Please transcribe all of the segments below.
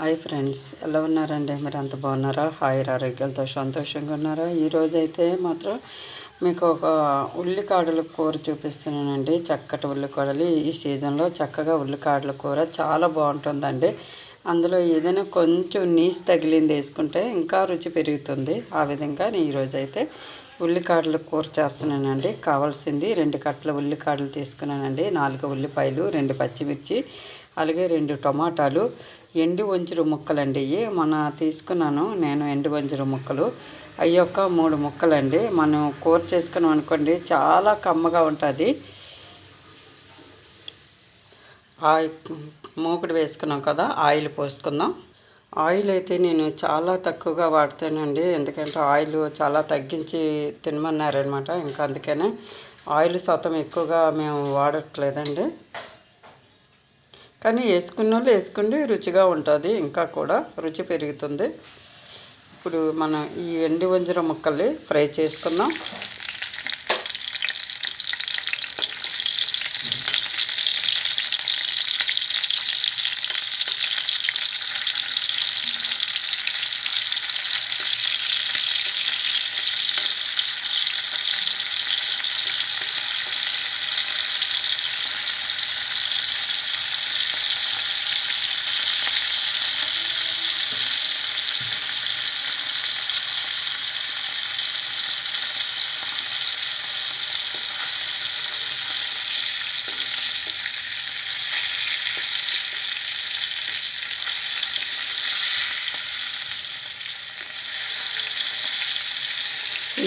Hi friends ఎలా ఉన్నారండి? మీరు అంత బాగున్నారా? హాయ్ ఆరోగ్యాలతో సంతోషంగా ఉన్నారా? ఈరోజైతే మాత్రం మీకు ఒక ఉల్లికాడల కూర చూపిస్తున్నానండి. చక్కటి ఉల్లికాడలు. ఈ సీజన్లో చక్కగా ఉల్లికాడల కూర చాలా బాగుంటుందండి. అందులో ఏదైనా కొంచెం నీసు తగిలింది వేసుకుంటే ఇంకా రుచి పెరుగుతుంది. ఆ విధంగా నేను ఈరోజైతే అయితే ఉల్లికాడల కూర చేస్తున్నానండి. కావాల్సింది రెండు కట్టల ఉల్లికాడలు తీసుకున్నానండి. నాలుగు ఉల్లిపాయలు రెండు పచ్చిమిర్చి అలాగే రెండు టమాటాలు ఎండు వంజురు ముక్కలండి ఇవి మన తీసుకున్నాను నేను ఎండు వంజురు ముక్కలు. అవి యొక్క మూడు ముక్కలండి. మనం కూర చేసుకున్నాం అనుకోండి చాలా కమ్మగా ఉంటుంది. ఆయిల్ మూకుడు వేసుకున్నాం కదా ఆయిల్ పోసుకుందాం. ఆయిల్ అయితే నేను చాలా తక్కువగా వాడతానండి. ఎందుకంటే ఆయిల్ చాలా తగ్గించి తినమన్నారనమాట ఇంకా అందుకనే ఆయిల్ శాతం ఎక్కువగా మేము వాడట్లేదండి. కానీ వేసుకున్న వాళ్ళు వేసుకోండి రుచిగా ఉంటుంది. ఇంకా కూడా రుచి పెరుగుతుంది. ఇప్పుడు మనం ఈ ఎండి వంజర ముక్కల్ని ఫ్రై చేసుకుందాం.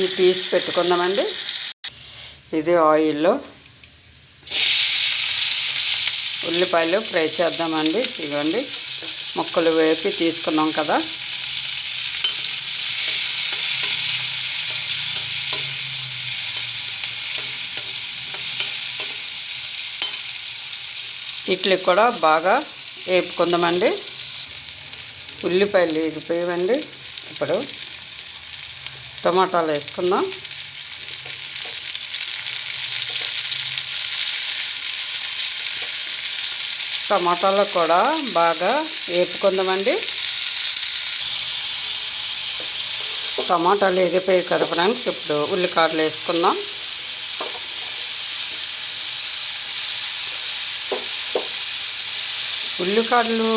ఈ పీస్ పెట్టుకుందామండి. ఇది ఆయిల్లో ఉల్లిపాయలు ఫ్రై చేద్దామండి. ఇవ్వండి ముక్కలు వేపి తీసుకున్నాం కదా. ఇట్లకి కూడా బాగా వేపుకుందామండి. ఉల్లిపాయలు వేగిపోయామండి ఇప్పుడు టమాటాలు వేసుకుందాం. టమాటాలు కూడా బాగా వేపుకుందామండి. టమాటాలు వేగిపోయి కదా ఫ్రెండ్స్ ఇప్పుడు ఉల్లికాడలు వేసుకుందాం. ఉల్లికాడలు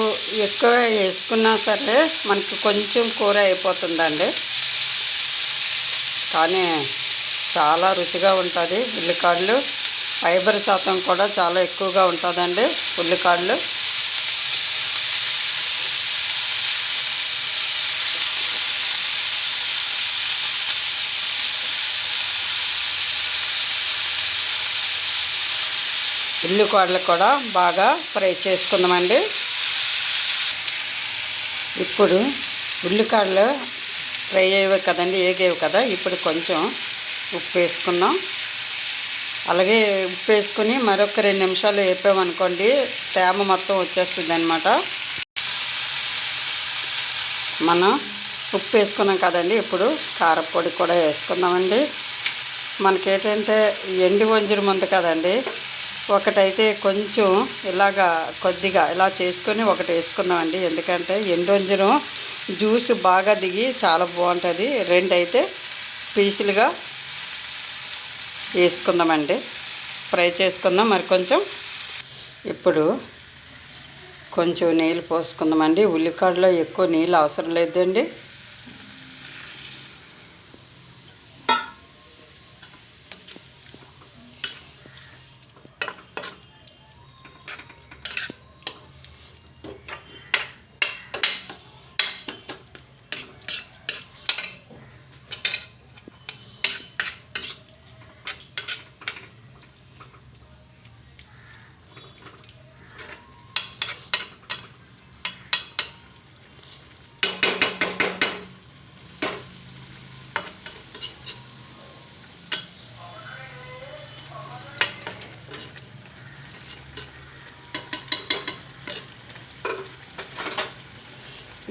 ఎక్కువ వేసుకున్నా సరే మనకి కొంచెం కూర అయిపోతుందండి. కానీ చాలా రుచిగా ఉంటుంది. ఉల్లికాడలు ఫైబర్ శాతం కూడా చాలా ఎక్కువగా ఉంటుందండి ఉల్లికాడలు. ఉల్లికాడలు కూడా బాగా ఫ్రై చేసుకుందామండి. ఇప్పుడు ఉల్లికాడలు ఫ్రై అయ్యేవి కదండి ఏగేవి కదా ఇప్పుడు కొంచెం ఉప్పు వేసుకున్నాం అలాగే ఉప్పు వేసుకుని మరొక రెండు నిమిషాలు వేపామనుకోండి తేమ మొత్తం వచ్చేస్తుంది అనమాట మనం ఉప్పు వేసుకున్నాం కదండి ఇప్పుడు కారపొడి కూడా వేసుకుందామండి. మనకేంటంటే ఎండి వంజరం ముందు కదండి ఒకటైతే కొంచెం ఇలాగా కొద్దిగా ఇలా చేసుకొని ఒకటి వేసుకున్నామండి ఎందుకంటే ఎండు వంజరం జ్యూస్ బాగా దిగి చాలా బాగుంటుంది. రెండు అయితే పీసులుగా వేసుకుందామండి. ఫ్రై చేసుకుందాం. మరి కొంచెం ఇప్పుడు కొంచెం నీళ్ళు పోసుకుందామండి. ఉల్లికాడలో ఎక్కువ నీళ్ళు అవసరం లేదండి.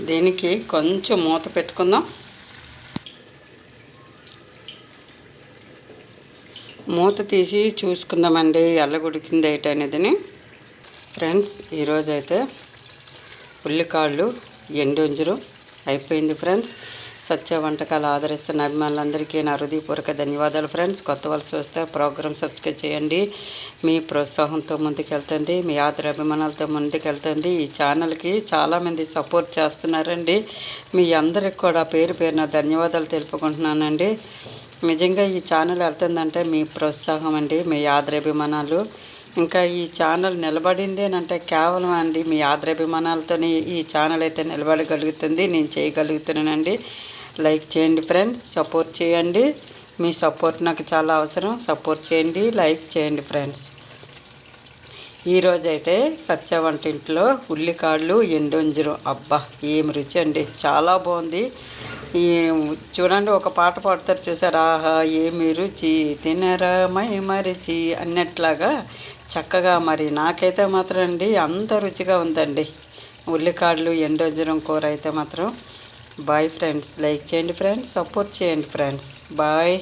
దీనికి కొంచెం మూత పెట్టుకుందాం. మూత తీసి చూసుకుందామండి ఎల్లగుడికింది ఏంటనేది ఫ్రెండ్స్ ఈరోజైతే ఉల్లికాళ్ళు ఉంజరు అయిపోయింది ఫ్రెండ్స్. సత్య వంటకాలు ఆదరిస్తున్న అభిమానులందరికీ నా హృదయపూర్వక ధన్యవాదాలు ఫ్రెండ్స్. కొత్త వాళ్ళు చూస్తే ప్రోగ్రామ్ సబ్స్క్రైబ్ చేయండి. మీ ప్రోత్సాహంతో ముందుకెళ్తుంది మీ ఆదర అభిమానాలతో ముందుకెళ్తుంది. ఈ ఛానల్కి చాలామంది సపోర్ట్ చేస్తున్నారండి. మీ అందరికి కూడా పేరు పేరున ధన్యవాదాలు తెలుపుకుంటున్నానండి. నిజంగా ఈ ఛానల్ వెళ్తుందంటే మీ ప్రోత్సాహం అండి మీ ఆదరాభిమానాలు ఇంకా ఈ ఛానల్ నిలబడింది అని అంటే కేవలం అండి మీ ఆదరాభిమానాలతోనే ఈ ఛానల్ అయితే నిలబడగలుగుతుంది నేను చేయగలుగుతున్నానండి. లైక్ చేయండి ఫ్రెండ్స్ సపోర్ట్ చేయండి. మీ సపోర్ట్ నాకు చాలా అవసరం సపోర్ట్ చేయండి లైక్ చేయండి ఫ్రెండ్స్. ఈరోజు అయితే సత్య వంటింట్లో ఉల్లికాళ్ళు ఎండొంజరు. అబ్బా ఏం రుచి అండి. చాలా బాగుంది. ఈ చూడండి ఒక పాట పాడతారు చూసారు? ఆహా ఏమి రుచి? తినరా మై మరిచి అన్నట్లాగా చక్కగా మరి నాకైతే మాత్రం అండి అంత రుచిగా ఉందండి. ఉల్లికాడలు ఎండొంజరం కూర అయితే మాత్రం. బాయ్ ఫ్రెండ్స్ లైక్ చేయండి ఫ్రెండ్స్ సపోర్ట్ చేయండి ఫ్రెండ్స్ బాయ్